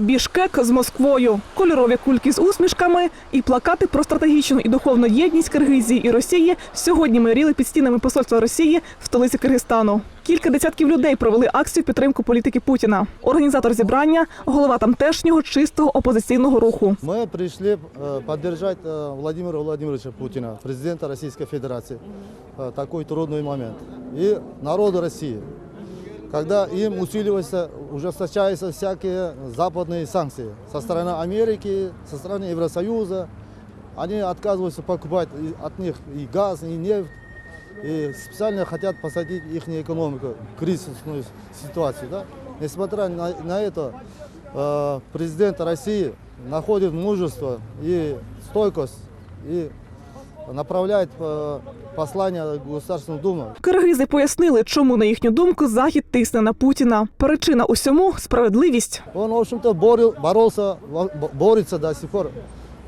Бішкек з Москвою, кольорові кульки з усмішками і плакати про стратегічну і духовну єдність Киргизії і Росії сьогодні майоріли під стінами посольства Росії в столиці Киргизстану. Кілька десятків людей провели акцію в підтримку політики Путіна. Організатор зібрання голова тамтешнього чистого опозиційного руху. Мы пришли э, поддержать э, Владимира Владимировича Путина, президента Российской Федерации, в такой трудный момент. И народу России, когда им усиливаются, ужесточаются всякие западные санкции со стороны Америки, со стороны Евросоюза. Они отказываются покупать и от них и газ, и нефть, и специально хотят посадить их экономику в кризисную ситуацию. Да? Несмотря на, на это, э, президент России находит мужество и стойкость и направляет э, послание в Государственную Думу. Киргизи пояснили, чому на їхню думку захід тисне на Путіна. Причина усьому справедливість. Он, в общем-то, борел, боролся, во- бо- борется до сих пор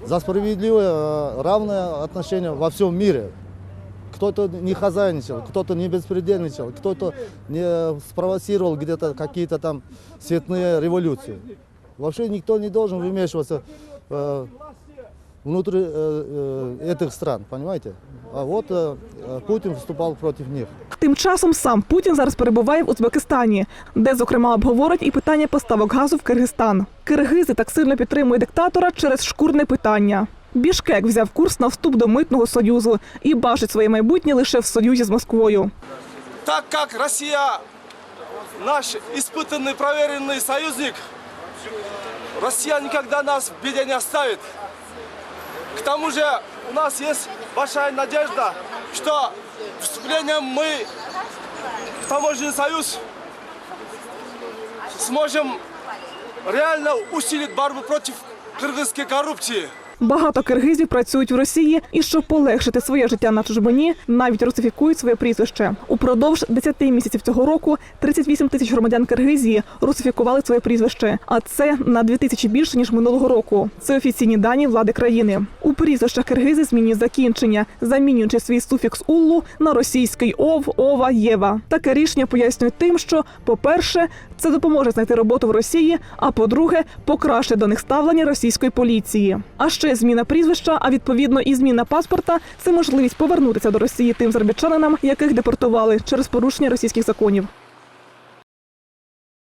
за справедливое, э, равное отношение во всем мире. Кто-то не хозяйничал, кто-то не беспредельничал, кто-то не спровоцировал где-то какие-то там цветные революции. Вообще никто не должен вмешиваться э, внутрь э, э, этих стран, понимаете? А вот э, э, Путин выступал против них. Тим часом сам Путін зараз перебуває в Узбекистані, де, зокрема, обговорить і питання поставок газу в Киргизстан. Киргизи так сильно підтримують диктатора через шкурне питання. Бішкек взяв курс на вступ до митного союзу і бачить своє майбутнє лише в союзі з Москвою. так как Россия наш испытанный, проверенный союзник, Россия никогда нас в беде не оставит. К тому же у нас есть большая надежда, что вступлением мы в таможенный союз сможем реально усилить борьбу против кыргызской коррупции. Багато киргизів працюють в Росії і щоб полегшити своє життя на чужбині, навіть русифікують своє прізвище. Упродовж 10 місяців цього року 38 тисяч громадян Киргизії русифікували своє прізвище. А це на 2 тисячі більше ніж минулого року. Це офіційні дані влади країни. У прізвищах киргизи змінюють закінчення, замінюючи свій суфікс уллу на російський ов, ова, єва. Таке рішення пояснюють тим, що, по-перше, це допоможе знайти роботу в Росії. А по-друге, покращить до них ставлення російської поліції. А ще зміна прізвища, а відповідно і зміна паспорта це можливість повернутися до Росії тим заробітчанинам, яких депортували через порушення російських законів.